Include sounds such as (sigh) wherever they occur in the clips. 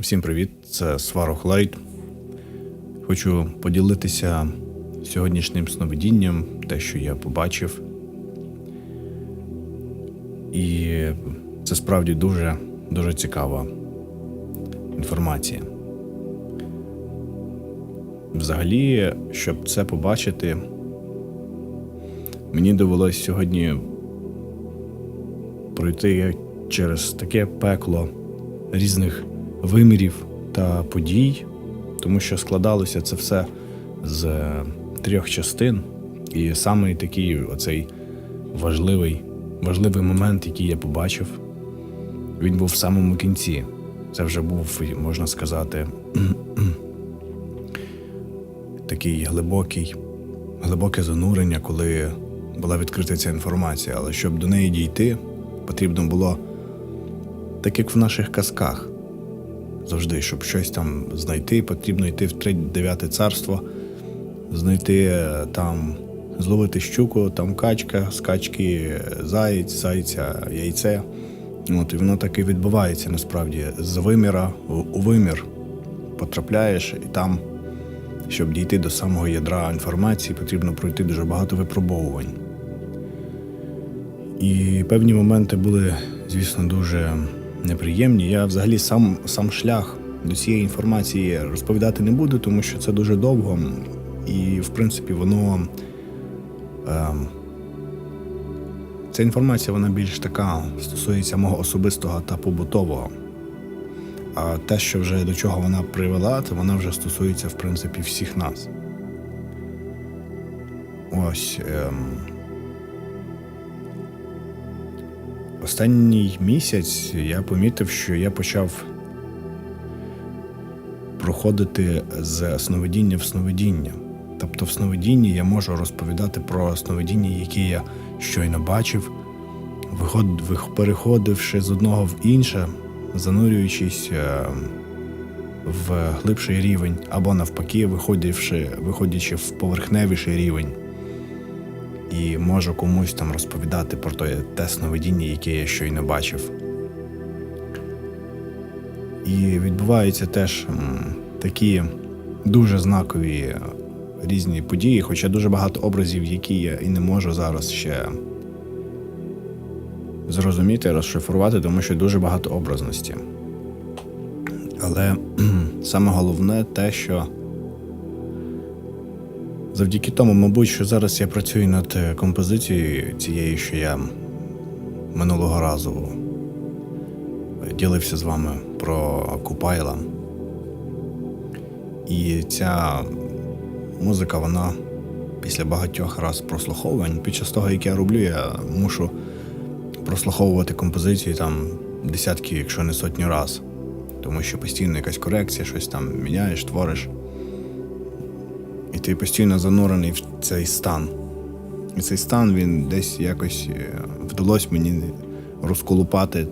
Всім привіт! Це Сварох Лайт. Хочу поділитися сьогоднішнім сновидінням, те, що я побачив. І це справді дуже, дуже цікава інформація. Взагалі, щоб це побачити, мені довелось сьогодні пройти через таке пекло різних вимірів та подій, тому що складалося це все з е, трьох частин. І саме такий оцей важливий, важливий момент, який я побачив, він був в самому кінці. Це вже був, можна сказати, (clears throat) такий глибокий, глибоке занурення, коли була відкрита ця інформація. Але щоб до неї дійти, потрібно було, так як в наших казках, завжди, щоб щось там знайти, потрібно йти в 39 царство, знайти е, там, зловити щуку, там качка, з качки заєць, зайця, яйце. От, і воно так і відбувається насправді. З виміра у вимір потрапляєш, і там, щоб дійти до самого ядра інформації, потрібно пройти дуже багато випробовувань. І певні моменти були, звісно, дуже неприємні. Я взагалі сам, сам шлях до цієї інформації розповідати не буду, тому що це дуже довго. І, в принципі, воно. Ем, ця інформація вона більш така стосується мого особистого та побутового. А те, що вже до чого вона привела, то вона вже стосується, в принципі, всіх нас. Ось. Ем, Останній місяць я помітив, що я почав проходити з сновидіння в сновидіння. Тобто, в сновидінні я можу розповідати про сновидіння, які я щойно бачив, переходивши з одного в інше, занурюючись е, в глибший рівень, або навпаки, виходячи в поверхневіший рівень і можу комусь там розповідати про те, те сновидіння, яке я щойно бачив. І відбуваються теж такі дуже знакові різні події, хоча дуже багато образів, які я і не можу зараз ще зрозуміти, розшифрувати, тому що дуже багато образності. Але саме головне те, що Завдяки тому, мабуть, що зараз я працюю над е, композицією цією, що я минулого разу ділився з вами про Купайла. І ця музика, вона після багатьох раз прослуховувань, під час того, як я роблю, я мушу прослуховувати композиції там десятки, якщо не сотні раз. Тому що постійно якась корекція, щось там міняєш, твориш. І ти постійно занурений в цей стан. І цей стан він десь якось е, вдалося мені розколупати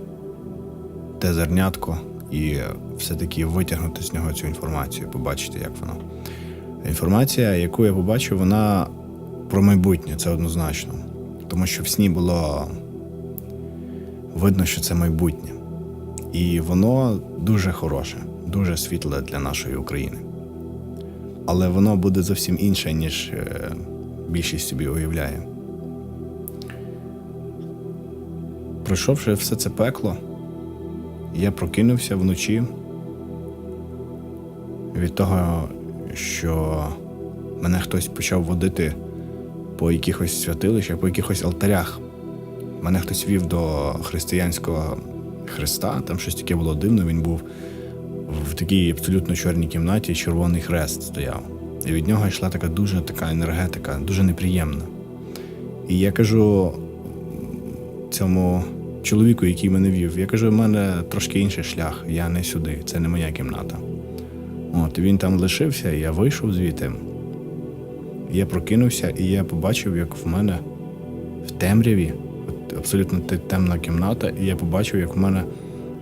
те зернятко і е, все-таки витягнути з нього цю інформацію, побачити, як воно. Інформація, яку я побачив, вона про майбутнє, це однозначно. Тому що в сні було видно, що це майбутнє. І воно дуже хороше, дуже світле для нашої України але воно буде зовсім інше, ніж е, більшість собі уявляє. Пройшовши все це пекло, я прокинувся вночі від того, що мене хтось почав водити по якихось святилищах, по якихось алтарях. Мене хтось вів до християнського хреста, там щось таке було дивно, він був такій абсолютно чорній кімнаті червоний хрест стояв. І від нього йшла така дуже така енергетика, дуже неприємна. І я кажу цьому чоловіку, який мене вів, я кажу, в мене трошки інший шлях, я не сюди, це не моя кімната. От, він там лишився, я вийшов звідти. Я прокинувся, і я побачив, як в мене в темряві, абсолютно темна кімната, і я побачив, як в мене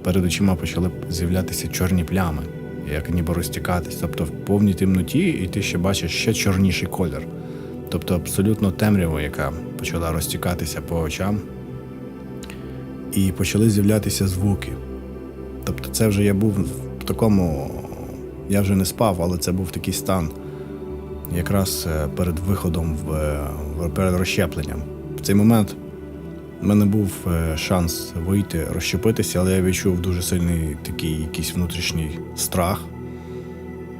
перед очима почали з'являтися чорні плями, як ніби розтікатись. Тобто в повній темноті, і ти ще бачиш ще чорніший колір. Тобто абсолютно темрява, яка почала розтікатися по очам, і почали з'являтися звуки. Тобто, це вже я був в такому я вже не спав, але це був такий стан якраз е, перед виходом в, в перед розщепленням. В цей момент в мене був е, шанс вийти, розщепитися, але я відчув дуже сильний такий якийсь внутрішній страх,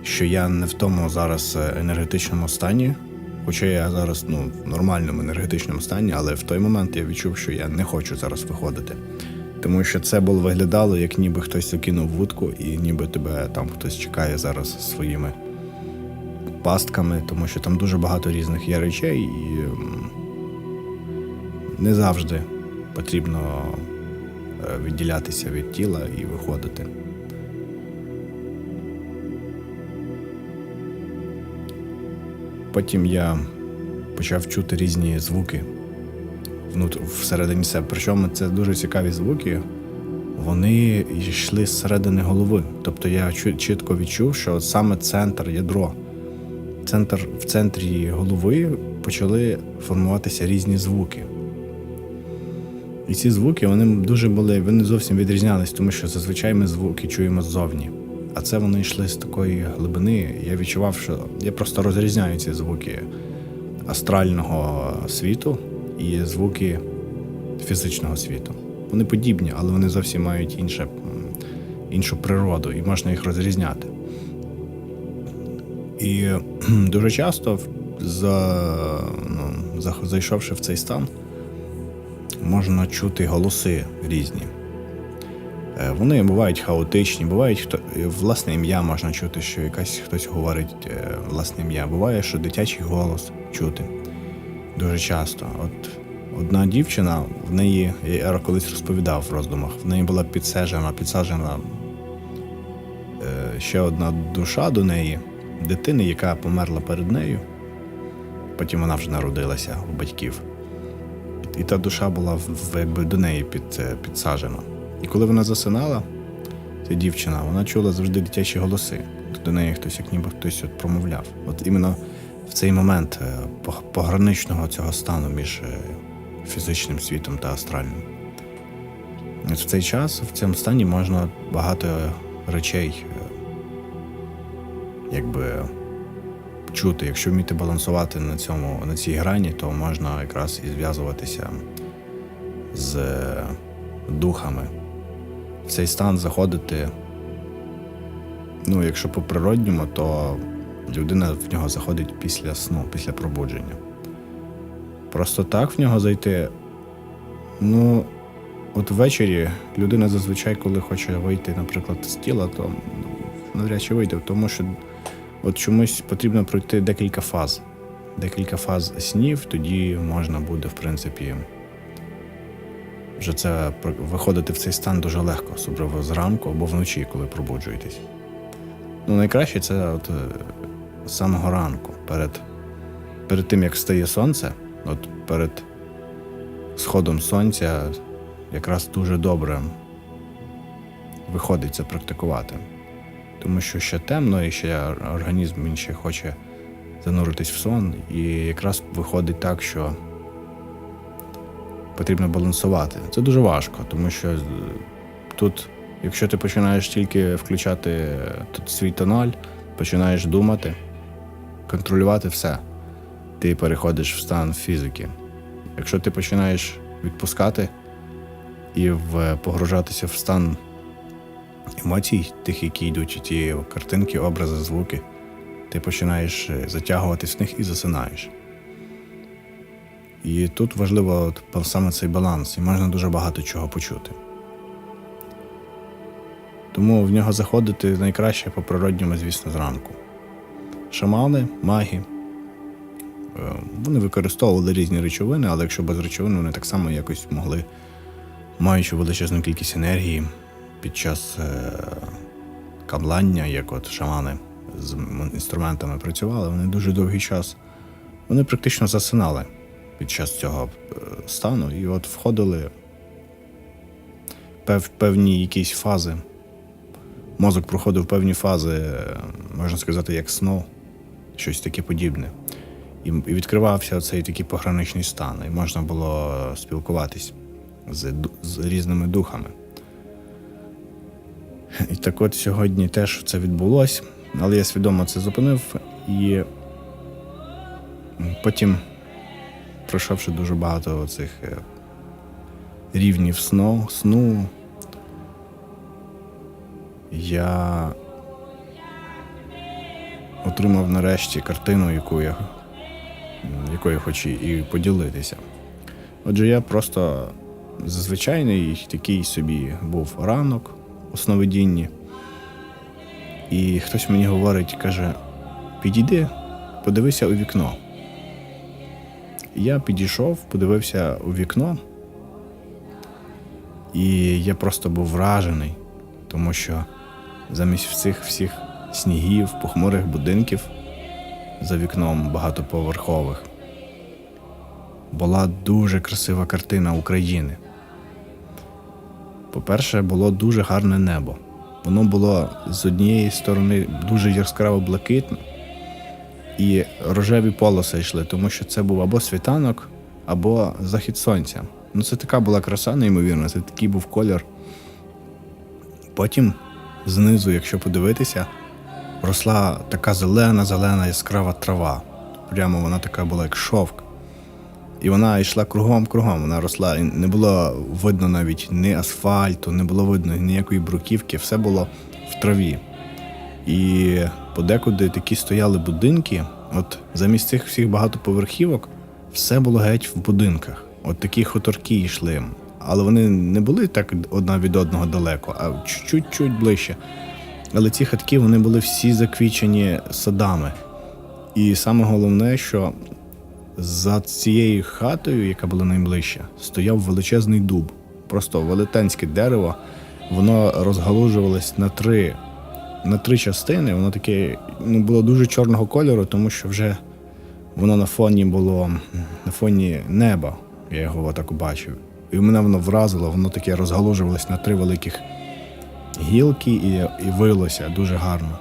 що я не в тому зараз е, енергетичному стані. Хоча я зараз ну, в нормальному енергетичному стані, але в той момент я відчув, що я не хочу зараз виходити. Тому що це було виглядало, як ніби хтось закинув вудку, і ніби тебе там хтось чекає зараз своїми пастками, тому що там дуже багато різних є речей, і не завжди потрібно е, відділятися від тіла і виходити. Потім я почав чути різні звуки всередині себе. Причому це дуже цікаві звуки. Вони йшли зсередини голови. Тобто я чітко відчув, що саме центр ядро, центр, в центрі голови почали формуватися різні звуки. І ці звуки вони дуже були, вони зовсім відрізнялись, тому що зазвичай ми звуки чуємо ззовні. А це вони йшли з такої глибини. Я відчував, що я просто розрізняю ці звуки астрального світу і звуки фізичного світу. Вони подібні, але вони зовсім мають інше, іншу природу, і можна їх розрізняти. І дуже часто, за, ну, зайшовши в цей стан, можна чути голоси різні. Е, Вони бувають хаотичні, бувають хто власне ім'я можна чути, що якась хтось говорить е, власне ім'я. Буває, що дитячий голос чути дуже часто. От одна дівчина, в неї, я колись розповідав в роздумах, в неї була підсаджена, підсаджена е, ще одна душа до неї, дитини, яка померла перед нею. Потім вона вже народилася у батьків. І та душа була в, якби до неї під, е, підсаджена. І коли вона засинала, ця дівчина, вона чула завжди дитячі голоси. До неї хтось, як ніби хтось от промовляв. От іменно в цей момент е, пограничного цього стану між е, фізичним світом та астральним. От в цей час, в цьому стані можна багато речей якби чути. Якщо вміти балансувати на цьому, на цій грані, то можна якраз і зв'язуватися з е, духами. В цей стан заходити. Ну, якщо по природньому, то людина в нього заходить після сну, після пробудження. Просто так в нього зайти. Ну, от ввечері людина зазвичай, коли хоче вийти, наприклад, з тіла, то навряд чи вийде, тому що от чомусь потрібно пройти декілька фаз. Декілька фаз снів, тоді можна буде, в принципі, вже це виходити в цей стан дуже легко, особливо зранку або вночі, коли пробуджуєтесь. Ну, найкраще це от е, з самого ранку, перед, перед тим, як встає сонце, от перед сходом сонця якраз дуже добре виходить це практикувати. Тому що ще темно, і ще організм він ще хоче зануритись в сон, і якраз виходить так, що потрібно балансувати. Це дуже важко, тому що е, тут, якщо ти починаєш тільки включати е, тут свій тональ, починаєш думати, контролювати все, ти переходиш в стан фізики. Якщо ти починаєш відпускати і погружатися в стан емоцій, тих, які йдуть ті картинки, образи, звуки, ти починаєш е, затягуватись в них і засинаєш. І тут важливо от, саме цей баланс, і можна дуже багато чого почути. Тому в нього заходити найкраще по природньому, звісно, зранку. Шамани, маги. е, Вони використовували різні речовини, але якщо без речовин, вони так само якось могли, маючи величезну кількість енергії під час е, каблання, як от шамани з інструментами працювали, вони дуже довгий час. Вони практично засинали під час цього е, стану і от входили пев, певні якісь фази. Мозок проходив певні фази, е, можна сказати, як сну, щось таке подібне. І відкривався цей такий пограничний стан, і можна було спілкуватись з, з різними духами. І так от сьогодні теж це відбулося, але я свідомо це зупинив і потім, пройшовши дуже багато цих е, рівнів сну, сну, я отримав нарешті картину, яку я, якою хочу і поділитися. Отже, я просто зазвичайний такий собі був ранок у сновидінні. І хтось мені говорить, каже: підійди, подивися у вікно. Я підійшов, подивився у вікно, і я просто був вражений, тому що замість цих всіх снігів, похмурих будинків за вікном багатоповерхових була дуже красива картина України. По-перше, було дуже гарне небо. Воно було з однієї сторони дуже яскраво блакитне, і рожеві полоси йшли, тому що це був або світанок, або захід сонця. Ну, це така була краса, неймовірна, це такий був колір. Потім знизу, якщо подивитися, росла така зелена-зелена яскрава трава. Прямо вона така була, як шовк. І вона йшла кругом-кругом, вона росла. І не було видно навіть ні асфальту, не було видно ніякої бруківки, все було в траві. І подекуди такі стояли будинки. От замість цих всіх багатоповерхівок все було геть в будинках. От такі хуторки йшли. Але вони не були так одна від одного далеко, а чуть-чуть ближче. Але ці хатки вони були всі заквічені садами. І саме головне, що за цією хатою, яка була найближча, стояв величезний дуб. Просто велетенське дерево. Воно розгалужувалось на три на три частини. Воно таке ну, було дуже чорного кольору, тому що вже воно на фоні було на фоні неба. Я його так бачив. І мене воно вразило, воно таке розгалужувалось на три великих гілки і, і вилося дуже гарно.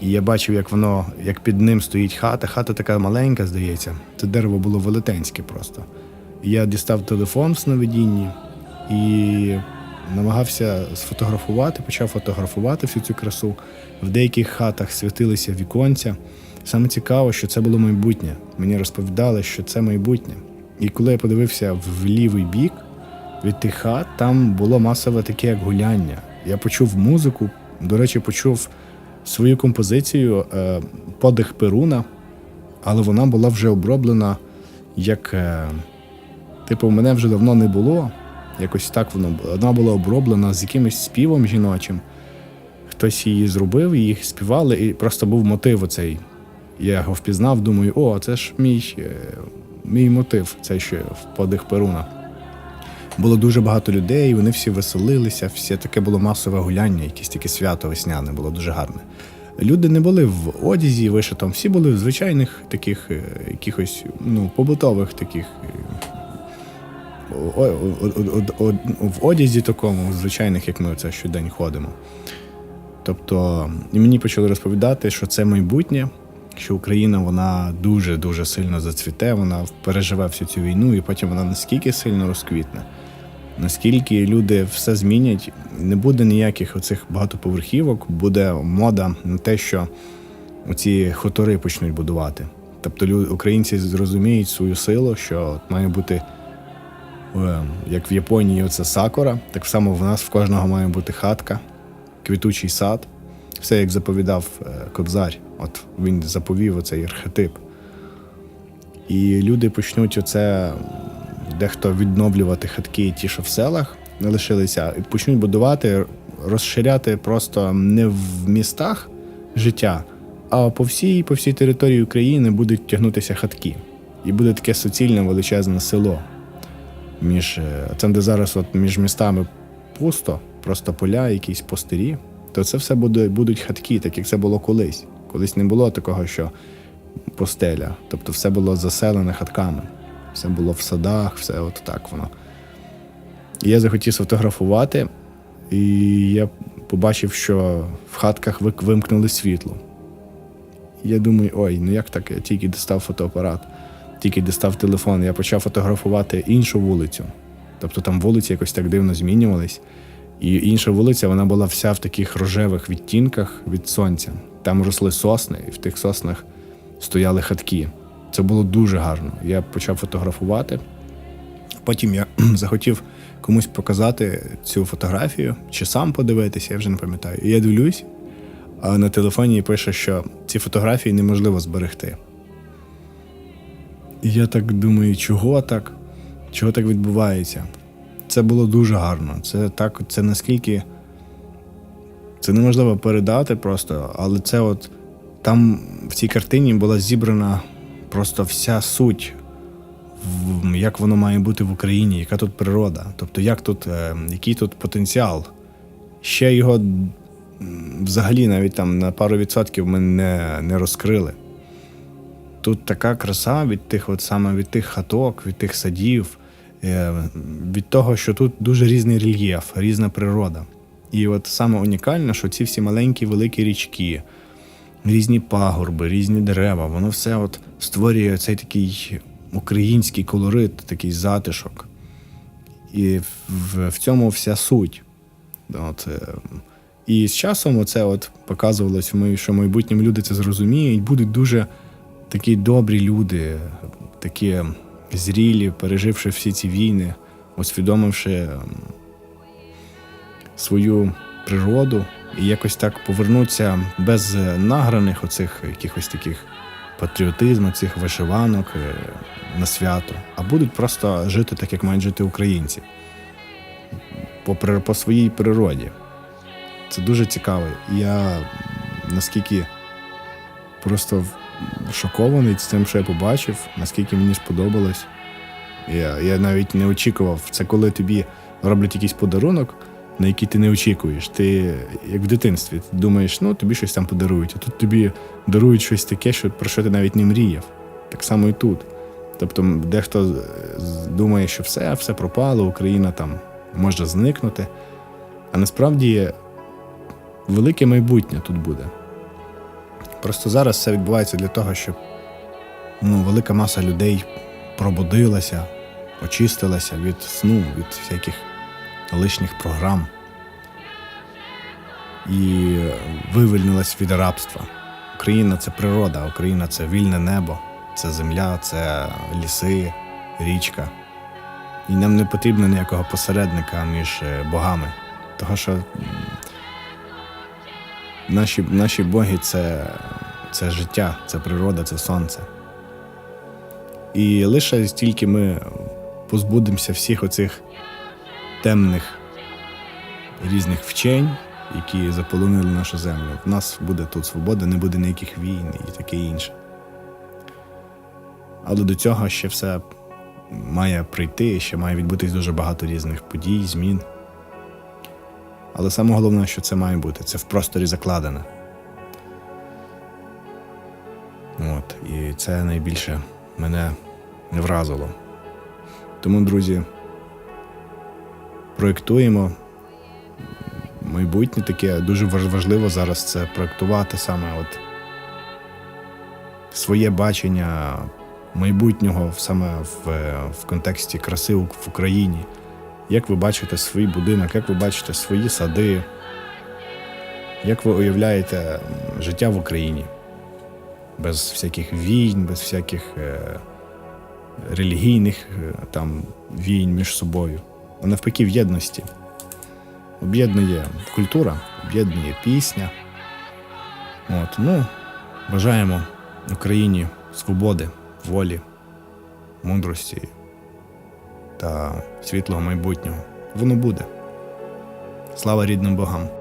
І я бачив, як воно, як під ним стоїть хата. Хата така маленька, здається. Це дерево було велетенське просто. Я дістав телефон в сновидінні і намагався сфотографувати, почав фотографувати всю цю красу. В деяких хатах світилися віконця. Саме цікаво, що це було майбутнє. Мені розповідали, що це майбутнє. І коли я подивився в лівий бік від тих хат, там було масове таке як гуляння. Я почув музику, до речі, почув свою композицію е, подих Перуна, але вона була вже оброблена як. Е, типу, мене вже давно не було. Якось так воно вона була оброблена з якимось співом жіночим. Хтось її зробив, її співали, і просто був мотив оцей. Я його впізнав, думаю, о, це ж мій мій мотив, цей ще в подих Перуна. Було дуже багато людей, вони всі веселилися, все таке було масове гуляння, якесь таке свято весняне, було дуже гарне. Люди не були в одязі вишитом, всі були в звичайних таких е, якихось ну, побутових таких. е, В одязі такому, звичайних, як ми це щодень ходимо. Тобто, і мені почали розповідати, що це майбутнє, що Україна вона дуже-дуже сильно зацвіте, вона переживе всю цю війну, і потім вона наскільки сильно розквітне, наскільки люди все змінять, не буде ніяких оцих багатоповерхівок, буде мода на те, що оці хутори почнуть будувати. Тобто українці зрозуміють свою силу, що має бути. е, Як в Японії оце сакура, так само в нас в кожного має бути хатка, квітучий сад. Все як заповідав е, Кобзар. От він заповів оцей архетип. І люди почнуть оце дехто відновлювати хатки, ті, що в селах не лишилися, і почнуть будувати, розширяти просто не в містах життя, а по всій, по всій території України будуть тягнутися хатки. І буде таке суцільне величезне село. Між е, там, де зараз от між містами пусто, просто поля, якісь пустирі, то це все буде, будуть хатки, так як це було колись. Колись не було такого, що постеля. Тобто все було заселене хатками. Все було в садах, все от так воно. І я захотів сфотографувати, і я побачив, що в хатках вимкнули світло. І я думаю, ой, ну як так? Я тільки дістав фотоапарат, тільки дістав телефон, я почав фотографувати іншу вулицю. Тобто там вулиці якось так дивно змінювались. І інша вулиця вона була вся в таких рожевих відтінках від сонця. Там росли сосни, і в тих соснах стояли хатки. Це було дуже гарно. Я почав фотографувати. Потім я (clears throat) захотів комусь показати цю фотографію, чи сам подивитися, я вже не пам'ятаю. І я дивлюсь, а на телефоні пише, що ці фотографії неможливо зберегти. І я так думаю, чого так? Чого так відбувається? Це було дуже гарно. Це так, це наскільки це неможливо передати просто, але це от там в цій картині була зібрана просто вся суть, як воно має бути в Україні, яка тут природа, тобто як тут, е, який тут потенціал. Ще його взагалі навіть там на пару відсотків ми не, не розкрили. Тут така краса від тих, от саме від тих хаток, від тих садів, е, від того, що тут дуже різний рельєф, різна природа. І от саме унікально, що ці всі маленькі великі річки, різні пагорби, різні дерева, воно все от створює цей такий український колорит, такий затишок. І в, в цьому вся суть. От, е, і з часом оце от показувалось, що майбутнім люди це зрозуміють, будуть дуже такі добрі люди, такі зрілі, переживши всі ці війни, усвідомивши свою природу і якось так повернуться без награних оцих якихось таких патріотизму, цих вишиванок е, на свято, а будуть просто жити так, як мають жити українці, по, по своїй природі. Це дуже цікаво. Я наскільки просто шокований з тим, що я побачив, наскільки мені сподобалось. Я, я навіть не очікував. Це коли тобі роблять якийсь подарунок, на який ти не очікуєш. Ти як в дитинстві ти думаєш, ну тобі щось там подарують, а тут тобі дарують щось таке, що, про що ти навіть не мріяв. Так само і тут. Тобто, дехто думає, що все, все пропало, Україна там може зникнути. А насправді велике майбутнє тут буде. Просто зараз все відбувається для того, щоб ну, велика маса людей пробудилася, очистилася від сну, від всяких лишніх програм і вивільнилась від рабства. Україна це природа, Україна це вільне небо, це земля, це ліси, річка. І нам не потрібно ніякого посередника між е, богами. Того, що наші, наші боги це, це життя, це природа, це сонце. І лише стільки ми позбудемося всіх оцих темних різних вчень, які заполонили нашу землю. В нас буде тут свобода, не буде ніяких війн і таке інше. Але до цього ще все має прийти, ще має відбутись дуже багато різних подій, змін. Але саме головне, що це має бути, це в просторі закладене. От, і це найбільше мене не вразило. Тому, друзі, проєктуємо майбутнє таке. Дуже важливо зараз це проєктувати саме от своє бачення майбутнього саме в, в контексті краси в Україні. Як ви бачите свій будинок, як ви бачите свої сади, як ви уявляєте життя в Україні? Без всяких війн, без всяких е, релігійних е, там війн між собою, а навпаки в єдності. Об'єднує культура, об'єднує пісня. От, ну, бажаємо Україні свободи, волі, мудрості та світлого майбутнього. Воно буде. Слава рідним богам!